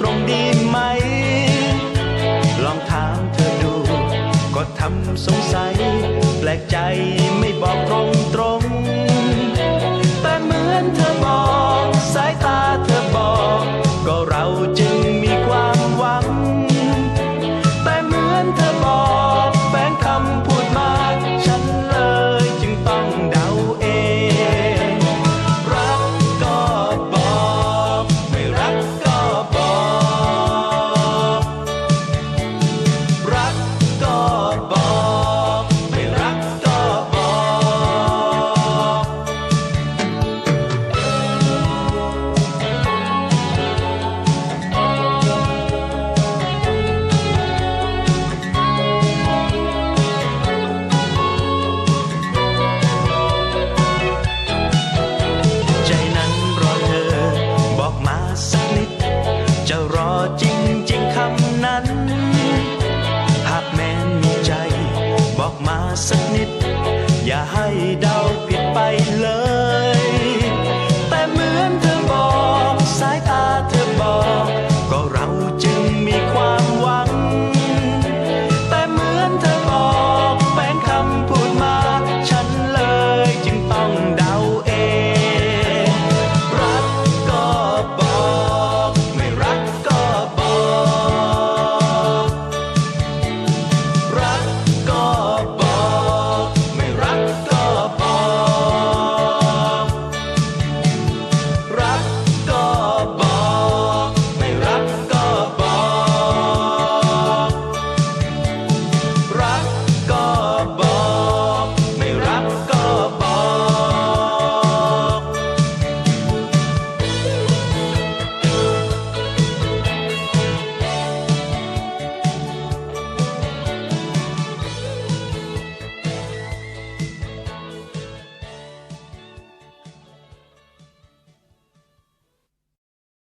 ตรงดีไหม ลองถามเธอดู ก็ทำสงสัย แปลกใจไม่บอกตรงตรงแต่เหมือนเธอบอก สักนิด อย่าให้ดา